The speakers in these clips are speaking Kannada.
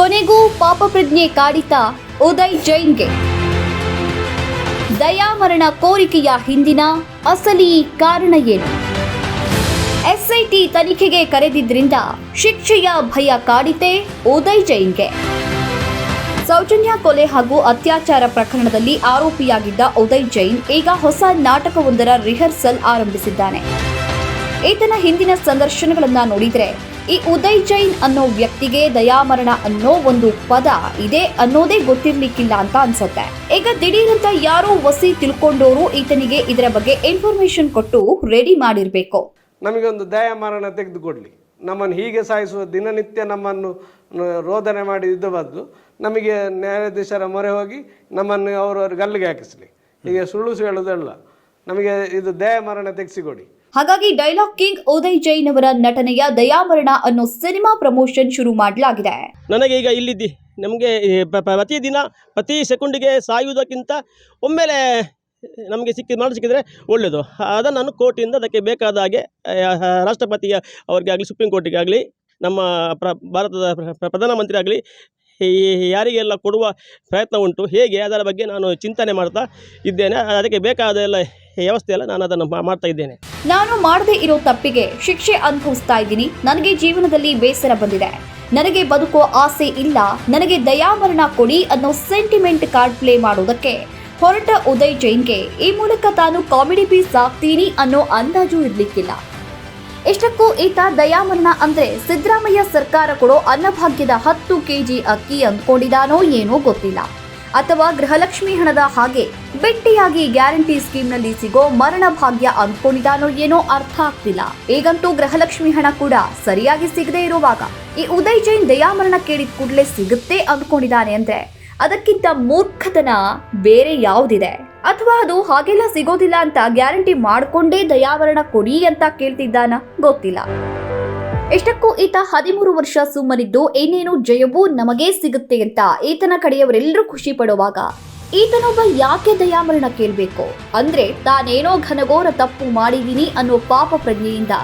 ಕೊನೆಗೂ ಪಾಪಪ್ರಜ್ಞೆ ಕಾಡಿತ ಉದಯ್ ಜೈನ್ಗೆ. ದಯಾಮರಣ ಕೋರಿಕೆಯ ಹಿಂದಿನ ಅಸಲಿ ಕಾರಣ ಏನು? ಎಸ್ಐಟಿ ತನಿಖೆಗೆ ಕರೆದಿದ್ರಿಂದ ಶಿಕ್ಷೆಯ ಭಯ ಕಾಡಿತೆ ಉದಯ್ ಜೈನ್ಗೆ. ಸೌಜನ್ಯ ಕೊಲೆ ಹಾಗೂ ಅತ್ಯಾಚಾರ ಪ್ರಕರಣದಲ್ಲಿ ಆರೋಪಿಯಾಗಿದ್ದ ಉದಯ್ ಜೈನ್ ಈಗ ಹೊಸ ನಾಟಕವೊಂದರ ರಿಹರ್ಸಲ್ ಆರಂಭಿಸಿದ್ದಾನೆ. ಈತನ ಹಿಂದಿನ ಸಂದರ್ಶನಗಳನ್ನು ನೋಡಿದ್ರೆ ಈ ಉದಯ್ ಜೈನ್ ಅನ್ನೋ ವ್ಯಕ್ತಿಗೆ ದಯಾಮರಣ ಅನ್ನೋ ಒಂದು ಪದ ಇದೆ ಅನ್ನೋದೇ ಗೊತ್ತಿರ್ಲಿಕ್ಕಿಲ್ಲ ಅಂತ ಅನ್ಸುತ್ತೆ. ಈಗ ದಿಢೀರಂತ ಯಾರೋ ವಸಿ ತಿಳ್ಕೊಂಡವರು ಈತನಿಗೆ ಇದರ ಬಗ್ಗೆ ಇನ್ಫಾರ್ಮೇಶನ್ ಕೊಟ್ಟು ರೆಡಿ ಮಾಡಿರ್ಬೇಕು. ನಮಗೆ ಒಂದು ದಯಾಮರಣ ತೆಗೆದುಕೊಡ್ಲಿ. ನಮ್ಮನ್ನು ಹೀಗೆ ಸಾಯಿಸುವ ದಿನನಿತ್ಯ ನಮ್ಮನ್ನು ರೋದನೆ ಮಾಡಿ ಇದ್ದ ಬದಲು ನಮಗೆ ನ್ಯಾಯಾಧೀಶರ ಮೊರೆ ಹೋಗಿ ನಮ್ಮನ್ನು ಅವರವ್ರ ಗಲ್ಲಿಗೆ ಹಾಕಿಸ್ಲಿ. ಹೀಗೆ ಸುಳ್ಳು ಹೇಳೋದಲ್ಲ. ನಮಗೆ ಇದು ದಯಾಮರಣ ತೆಗೆಸಿಕೊಡಿ. ಹಾಗಾಗಿ ಡೈಲಾಗ್ ಕಿಂಗ್ ಉದಯ್ ಜೈನ್ ಅವರ ನಟನೆಯ ದಯಾಮರಣ ಅನ್ನೋ ಸಿನಿಮಾ ಪ್ರಮೋಷನ್ ಶುರು ಮಾಡಲಾಗಿದೆ. ನನಗೆ ಈಗ ಇಲ್ಲಿದ್ದಿ. ನಮಗೆ ಪ್ರತಿದಿನ ಪ್ರತಿ ಸೆಕೆಂಡಿಗೆ ಸಾಯುವುದಕ್ಕಿಂತ ಒಮ್ಮೆಲೆ ನಮಗೆ ಸಿಕ್ಕಿ ಮಾಡಿ ಸಿಕ್ಕಿದರೆ ಒಳ್ಳೆಯದು ಅದನ್ನು ನಾನು ಕೋರ್ಟಿಂದ ಅದಕ್ಕೆ ಬೇಕಾದ ಹಾಗೆ ರಾಷ್ಟ್ರಪತಿಯ ಅವ್ರಿಗೆ ಆಗಲಿ ಸುಪ್ರೀಂ ಕೋರ್ಟಿಗೆ ಆಗಲಿ ನಮ್ಮ ಪ್ರ, ಭಾರತದ ಪ್ರ- ಪ್ರ- ಪ್ರಧಾನಮಂತ್ರಿ ಆಗಲಿ ಯಾರಿಗೆಲ್ಲ ಕೊಡುವ ಪ್ರಯತ್ನ ಉಂಟು, ಹೇಗೆ ಅದರ ಬಗ್ಗೆ ನಾನು ಚಿಂತನೆ ಮಾಡ್ತಾ ಇದ್ದೇನೆ. ಅದಕ್ಕೆ ಬೇಕಾದ ಎಲ್ಲ ವ್ಯವಸ್ಥೆ ಎಲ್ಲ ನಾನು ಅದನ್ನು ಮಾಡ್ತಾ ಇದ್ದೇನೆ. ನಾನು ಮಾಡದೇ ಇರೋ ತಪ್ಪಿಗೆ ಶಿಕ್ಷೆ ಅನುಭವಿಸ್ತಾ ಇದ್ದೀನಿ. ನನಗೆ ಜೀವನದಲ್ಲಿ ಬೇಸರ ಬಂದಿದೆ. ನನಗೆ ಬದುಕೋ ಆಸೆ ಇಲ್ಲ. ನನಗೆ ದಯಾಮರಣ ಕೊಡಿ ಅನ್ನೋ ಸೆಂಟಿಮೆಂಟ್ ಕಾರ್ಡ್ ಪ್ಲೇ ಮಾಡೋದಕ್ಕೆ ಹೊರಟ ಉದಯ್ ಜೈನ್ಗೆ ಈ ಮೂಲಕ ತಾನು ಕಾಮಿಡಿ ಪೀಸ್ ಆಗ್ತೀನಿ ಅನ್ನೋ ಅಂದಾಜು ಇರಲಿಕ್ಕಿಲ್ಲ. ಇಷ್ಟಕ್ಕೂ ಈತ ದಯಾಮರಣ ಅಂದ್ರೆ ಸಿದ್ದರಾಮಯ್ಯ ಸರ್ಕಾರ ಕೊಡೋ ಅನ್ನಭಾಗ್ಯದ ಹತ್ತು ಕೆಜಿ ಅಕ್ಕಿ ಅಂದ್ಕೊಂಡಿದಾನೋ ಏನೋ ಗೊತ್ತಿಲ್ಲ. ಅಥವಾ ಗೃಹಲಕ್ಷ್ಮಿ ಹಣದ ಹಾಗೆ ಬೆಟ್ಟಿಯಾಗಿ ಗ್ಯಾರಂಟಿ ಸ್ಕೀಮ್ನಲ್ಲಿ ಸಿಗೋ ಮರಣ ಭಾಗ್ಯ ಅಂದ್ಕೊಂಡಿದಾನೋ ಏನೋ ಅರ್ಥ ಆಗ್ತಿಲ್ಲ. ಈಗಂತೂ ಗೃಹಲಕ್ಷ್ಮಿ ಹಣ ಕೂಡ ಸರಿಯಾಗಿ ಸಿಗದೇ ಇರುವಾಗ ಈ ಉದಯ್ ಜೈನ್ ದಯಾಮರಣ ಕೇಳಿದ ಕೂಡಲೇ ಸಿಗುತ್ತೆ ಅಂದ್ಕೊಂಡಿದ್ದಾನೆ ಅಂದ್ರೆ ಅದಕ್ಕಿಂತ ಮೂರ್ಖತನ ಬೇರೆ ಯಾವುದಿದೆ? ಅಥವಾ ಅದು ಹಾಗೆಲ್ಲ ಸಿಗೋದಿಲ್ಲ ಅಂತ ಗ್ಯಾರಂಟಿ ಮಾಡ್ಕೊಂಡೇ ದಯಾವರಣ ಕೊಡಿ ಅಂತ ಕೇಳ್ತಿದ್ದಾನ? ಗೊತ್ತಿಲ್ಲ. ಎಷ್ಟಕ್ಕೂ ಈತ ಹದಿಮೂರು ವರ್ಷ ಸುಮ್ಮನಿದ್ದು ಏನೇನು ಜಯವೂ ನಮಗೇ ಸಿಗುತ್ತೆ ಅಂತ ಈತನ ಕಡೆಯವರೆಲ್ಲರೂ ಖುಷಿ ಪಡುವಾಗ ಈತನೊಬ್ಬ ಯಾಕೆ ದಯಾಮರಣ ಕೇಳಬೇಕು? ಅಂದ್ರೆ ತಾನೇನೋ ಘನಘೋರ ತಪ್ಪು ಮಾಡಿದೀನಿ ಅನ್ನೋ ಪಾಪ ಪ್ರಜ್ಞೆಯಿಂದ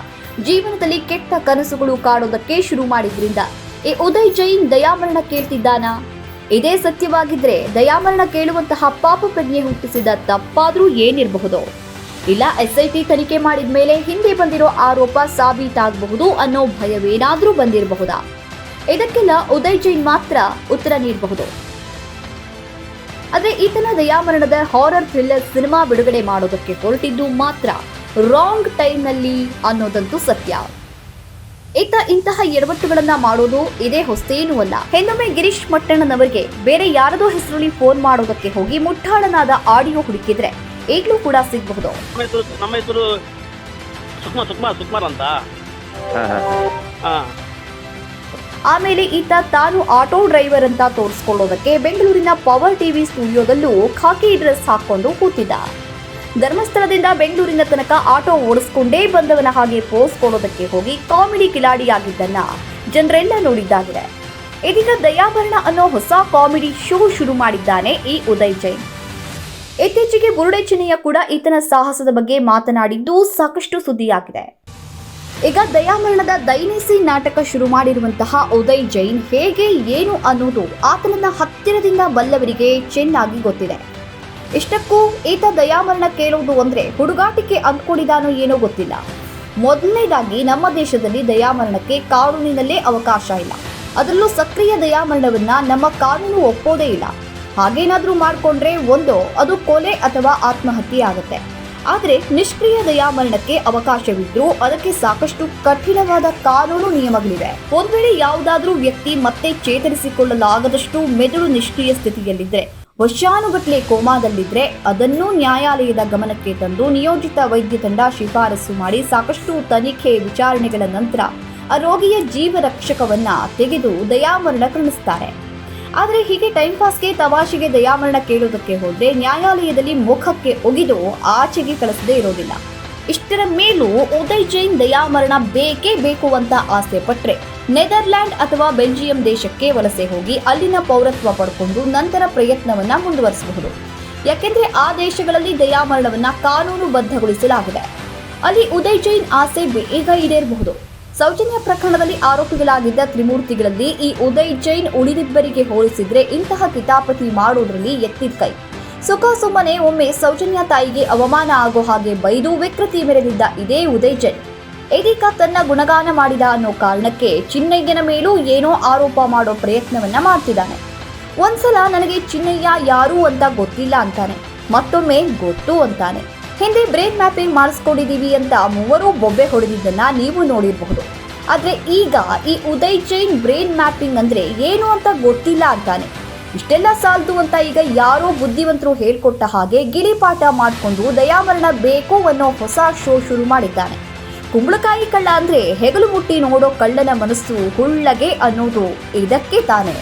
ಜೀವನದಲ್ಲಿ ಕೆಟ್ಟ ಕನಸುಗಳು ಕಾಡೋದಕ್ಕೆ ಶುರು ಮಾಡಿದ್ರಿಂದ ಈ ಉದಯ್ ಜೈನ್ ದಯಾಮರಣ ಕೇಳ್ತಿದ್ದಾನಾ? ಇದೇ ಸತ್ಯವಾಗಿದ್ರೆ ದಯಾಮರಣ ಕೇಳುವಂತಹ ಪಾಪ ಪ್ರಜ್ಞೆ ಹುಟ್ಟಿಸಿದ ತಪ್ಪಾದ್ರೂ ಏನಿರಬಹುದು? ಇಲ್ಲ, ಎಸ್ಐಟಿ ತನಿಖೆ ಮಾಡಿದ ಮೇಲೆ ಹಿಂದೆ ಬಂದಿರೋ ಆರೋಪ ಸಾಬೀತಾಗಬಹುದು ಅನ್ನೋ ಭಯವೇನಾದರೂ ಬಂದಿರಬಹುದಾ? ಇದಕ್ಕೆಲ್ಲ ಉದಯ್ ಜೈನ್ ಮಾತ್ರ ಉತ್ತರ ನೀಡಬಹುದು. ಆದ್ರೆ ಈತನ ದಯಾಮರಣದ ಹಾರರ್ ಥ್ರಿಲ್ಲರ್ ಸಿನಿಮಾ ಬಿಡುಗಡೆ ಮಾಡೋದಕ್ಕೆ ಹೊರಟಿದ್ದು ಮಾತ್ರ ರಾಂಗ್ ಟೈಮ್ನಲ್ಲಿ ಅನ್ನೋದಂತೂ ಸತ್ಯ. ಈತ ಇಂತಹ ಎಡವಟ್ಟುಗಳನ್ನ ಮಾಡೋದು ಇದೇ ಹೊಸ್ತೇನೂ ಅಲ್ಲ. ಹೆಣ್ಣೊಮ್ಮೆ ಗಿರೀಶ್ ಮಟ್ಟಣ್ಣನವರಿಗೆ ಬೇರೆ ಯಾರದೋ ಹೆಸರಲ್ಲಿ ಫೋನ್ ಮಾಡೋದಕ್ಕೆ ಹೋಗಿ ಮುಟ್ಟಾಳನಾದ ಆಡಿಯೋ ಹುಡುಕಿದ್ರೆ ಈಗಲೂ ಕೂಡ ಸಿಗಬಹುದು. ನಮ್ಮ ಹೆಸರು ನಮ್ಮ ಹೆಸರು ಸುಕುಮಾರ್ ಸುಕ್ಮಾ ಸುಕ್ಮಾರ್ ಅಂತ. ಹಾಂ ಆಮೇಲೆ ಈತ ತಾನು ಆಟೋ ಡ್ರೈವರ್ ಅಂತ ತೋರಿಸ್ಕೊಳ್ಳೋದಕ್ಕೆ ಬೆಂಗಳೂರಿನ ಪವರ್ ಟಿವಿ ಸ್ಟುಡಿಯೋದಲ್ಲೂ ಖಾಕಿ ಡ್ರೆಸ್ ಹಾಕೊಂಡು ಕೂತಿದ್ದ. ಧರ್ಮಸ್ಥಳದಿಂದ ಬೆಂಗಳೂರಿನ ತನಕ ಆಟೋ ಓಡಿಸ್ಕೊಂಡೇ ಬಂದವನ ಹಾಗೆ ಪೋಸ್ ಕೊಡೋದಕ್ಕೆ ಹೋಗಿ ಕಾಮಿಡಿ ಕಿಲಾಡಿಯಾಗಿದ್ದನ್ನ ಜನರೆಲ್ಲ ನೋಡಿದ್ದಾಗಿದೆ. ಇದೀಗ ದಯಾಭರಣ ಅನ್ನೋ ಹೊಸ ಕಾಮಿಡಿ ಶೋ ಶುರು ಮಾಡಿದ್ದಾನೆ ಈ ಉದಯ್ ಜೈನ್. ಇತ್ತೀಚೆಗೆ ಬುರುಡೆ ಕೂಡ ಈತನ ಸಾಹಸದ ಬಗ್ಗೆ ಮಾತನಾಡಿದ್ದು ಸಾಕಷ್ಟು ಸುದ್ದಿಯಾಗಿದೆ. ಈಗ ದಯಾಮರಣದ ದೈನಿಸಿ ನಾಟಕ ಶುರು ಮಾಡಿರುವಂತಹ ಉದಯ್ ಜೈನ್ ಹೇಗೆ, ಏನು ಅನ್ನೋದು ಆತನನ್ನ ಹತ್ತಿರದಿಂದ ಬಲ್ಲವರಿಗೆ ಚೆನ್ನಾಗಿ ಗೊತ್ತಿದೆ. ಇಷ್ಟಕ್ಕೂ ಈತ ದಯಾಮರಣ ಕೇಳೋದು ಅಂದ್ರೆ ಹುಡುಗಾಟಿಕೆ ಅಂದ್ಕೊಂಡಿದಾನೋ ಏನೋ ಗೊತ್ತಿಲ್ಲ. ಮೊದಲನೇದಾಗಿ ನಮ್ಮ ದೇಶದಲ್ಲಿ ದಯಾಮರಣಕ್ಕೆ ಕಾನೂನಿನಲ್ಲೇ ಅವಕಾಶ ಇಲ್ಲ. ಅದರಲ್ಲೂ ಸಕ್ರಿಯ ದಯಾಮರಣವನ್ನ ನಮ್ಮ ಕಾನೂನು ಒಪ್ಪೋದೇ ಇಲ್ಲ. ಹಾಗೇನಾದ್ರೂ ಮಾಡಿಕೊಂಡ್ರೆ ಒಂದು, ಅದು ಕೊಲೆ ಅಥವಾ ಆತ್ಮಹತ್ಯೆ ಆಗುತ್ತೆ. ಆದರೆ ನಿಷ್ಕ್ರಿಯ ದಯಾಮರಣಕ್ಕೆ ಅವಕಾಶವಿದ್ರೂ ಅದಕ್ಕೆ ಸಾಕಷ್ಟು ಕಠಿಣವಾದ ಕಾನೂನು ನಿಯಮಗಳಿವೆ. ಒಂದ್ ವೇಳೆ ಯಾವುದಾದ್ರೂ ವ್ಯಕ್ತಿ ಮತ್ತೆ ಚೇತರಿಸಿಕೊಳ್ಳಲಾಗದಷ್ಟು ಮೆದುಳು ನಿಷ್ಕ್ರಿಯ ಸ್ಥಿತಿಯಲ್ಲಿದ್ರೆ, ವರ್ಷಾನುಗಟ್ಲೆ ಕೋಮಾದಲ್ಲಿದ್ರೆ ಅದನ್ನು ನ್ಯಾಯಾಲಯದ ಗಮನಕ್ಕೆ ತಂದು ನಿಯೋಜಿತ ವೈದ್ಯ ತಂಡ ಶಿಫಾರಸು ಮಾಡಿ ಸಾಕಷ್ಟು ತನಿಖೆ ವಿಚಾರಣೆಗಳ ನಂತರ ಆ ರೋಗಿಯ ಜೀವ ರಕ್ಷಕವನ್ನ ತೆಗೆದು ದಯಾಮರಣ ಕರುಣಿಸ್ತಾರೆ. ಆದರೆ ಹೀಗೆ ಟೈಮ್ ಪಾಸ್ಗೆ ತಮಾಷೆಗೆ ದಯಾಮರಣ ಕೇಳೋದಕ್ಕೆ ಹೋದ್ರೆ ನ್ಯಾಯಾಲಯದಲ್ಲಿ ಮುಖಕ್ಕೆ ಒಗಿದು ಆಚೆಗೆ ಕಳಿಸದೇ ಇರೋದಿಲ್ಲ. ಇಷ್ಟರ ಮೇಲೂ ಉದಯ್ ಜೈನ್ ದಯಾಮರಣ ಬೇಕೇ ಬೇಕು ಅಂತ ಆಸೆ ಪಟ್ರೆ ನೆದರ್ಲ್ಯಾಂಡ್ ಅಥವಾ ಬೆಲ್ಜಿಯಂ ದೇಶಕ್ಕೆ ವಲಸೆ ಹೋಗಿ ಅಲ್ಲಿನ ಪೌರತ್ವ ಪಡ್ಕೊಂಡು ನಂತರ ಪ್ರಯತ್ನವನ್ನ ಮುಂದುವರಿಸಬಹುದು. ಯಾಕೆಂದ್ರೆ ಆ ದೇಶಗಳಲ್ಲಿ ದಯಾಮರಣವನ್ನ ಕಾನೂನುಬದ್ಧಗೊಳಿಸಲಾಗಿದೆ. ಅಲ್ಲಿ ಉದಯ್ ಜೈನ್ ಆಸೆ ಬೇಗ ಈಡೇರಬಹುದು. ಸೌಜನ್ಯ ಪ್ರಕರಣದಲ್ಲಿ ಆರೋಪಿಗಳಾಗಿದ್ದ ತ್ರಿಮೂರ್ತಿಗಳಲ್ಲಿ ಈ ಉದಯ್ ಜೈನ್ ಉಳಿದಿಬ್ಬರಿಗೆ ಹೋಲಿಸಿದ್ರೆ ಇಂತಹ ಕಿತಾಪತಿ ಮಾಡೋದ್ರಲ್ಲಿ ಎತ್ತಿದ ಕೈ. ಸುಖ ಸುಮ್ಮನೆ ಒಮ್ಮೆ ಸೌಜನ್ಯ ತಾಯಿಗೆ ಅವಮಾನ ಆಗೋ ಹಾಗೆ ಬೈದು ವಿಕೃತಿ ಮೆರೆದಿದ್ದ ಇದೇ ಉದಯ್ ಜೈನ್. ಇದೀಗ ತನ್ನ ಗುಣಗಾನ ಮಾಡಿದ ಅನ್ನೋ ಕಾರಣಕ್ಕೆ ಚಿನ್ನಯ್ಯನ ಮೇಲೂ ಏನೋ ಆರೋಪ ಮಾಡೋ ಪ್ರಯತ್ನವನ್ನ ಮಾಡ್ತಿದ್ದಾನೆ. ಒಂದ್ಸಲ ನನಗೆ ಚಿನ್ನಯ್ಯ ಯಾರು ಅಂತ ಗೊತ್ತಿಲ್ಲ ಅಂತಾನೆ. ಮತ್ತೊಮ್ಮೆ ಗೊತ್ತು ಅಂತಾನೆ. ಹಿಂದೆ ಬ್ರೇನ್ ಮ್ಯಾಪಿಂಗ್ ಮಾಡಿಸ್ಕೊಂಡಿದ್ದೀವಿ ಅಂತ ಮೂವರು ಬೊಬ್ಬೆ ಹೊಡೆದಿದ್ದನ್ನ ನೀವು ನೋಡಿರಬಹುದು. ಆದರೆ ಈಗ ಈ ಉದಯ್ ಜೈನ್ ಬ್ರೇನ್ ಮ್ಯಾಪಿಂಗ್ ಅಂದ್ರೆ ಏನು ಅಂತ ಗೊತ್ತಿಲ್ಲ ಅಂತಾನೆ. ಇಷ್ಟೆಲ್ಲ ಸಾಲದು ಅಂತ ಈಗ ಯಾರೋ ಬುದ್ಧಿವಂತರು ಹೇಳ್ಕೊಟ್ಟ ಹಾಗೆ ಗಿಳಿಪಾಠ ಮಾಡಿಕೊಂಡು ದಯಾಮರಣ ಬೇಕು ಅನ್ನೋ ಹೊಸ ಶೋ ಶುರು ಮಾಡಿದ್ದಾನೆ. ಕುಂಬಳಕಾಯಿ ಕಳ್ಳ ಅಂದ್ರೆ ಹೆಗಲು ಮುಟ್ಟಿ ನೋಡೋ ಕಳ್ಳನ ಮನಸ್ಸು ಹುಳ್ಳಗೆ ಅನ್ನೋದು ಇದಕ್ಕೆ ತಾನೇ.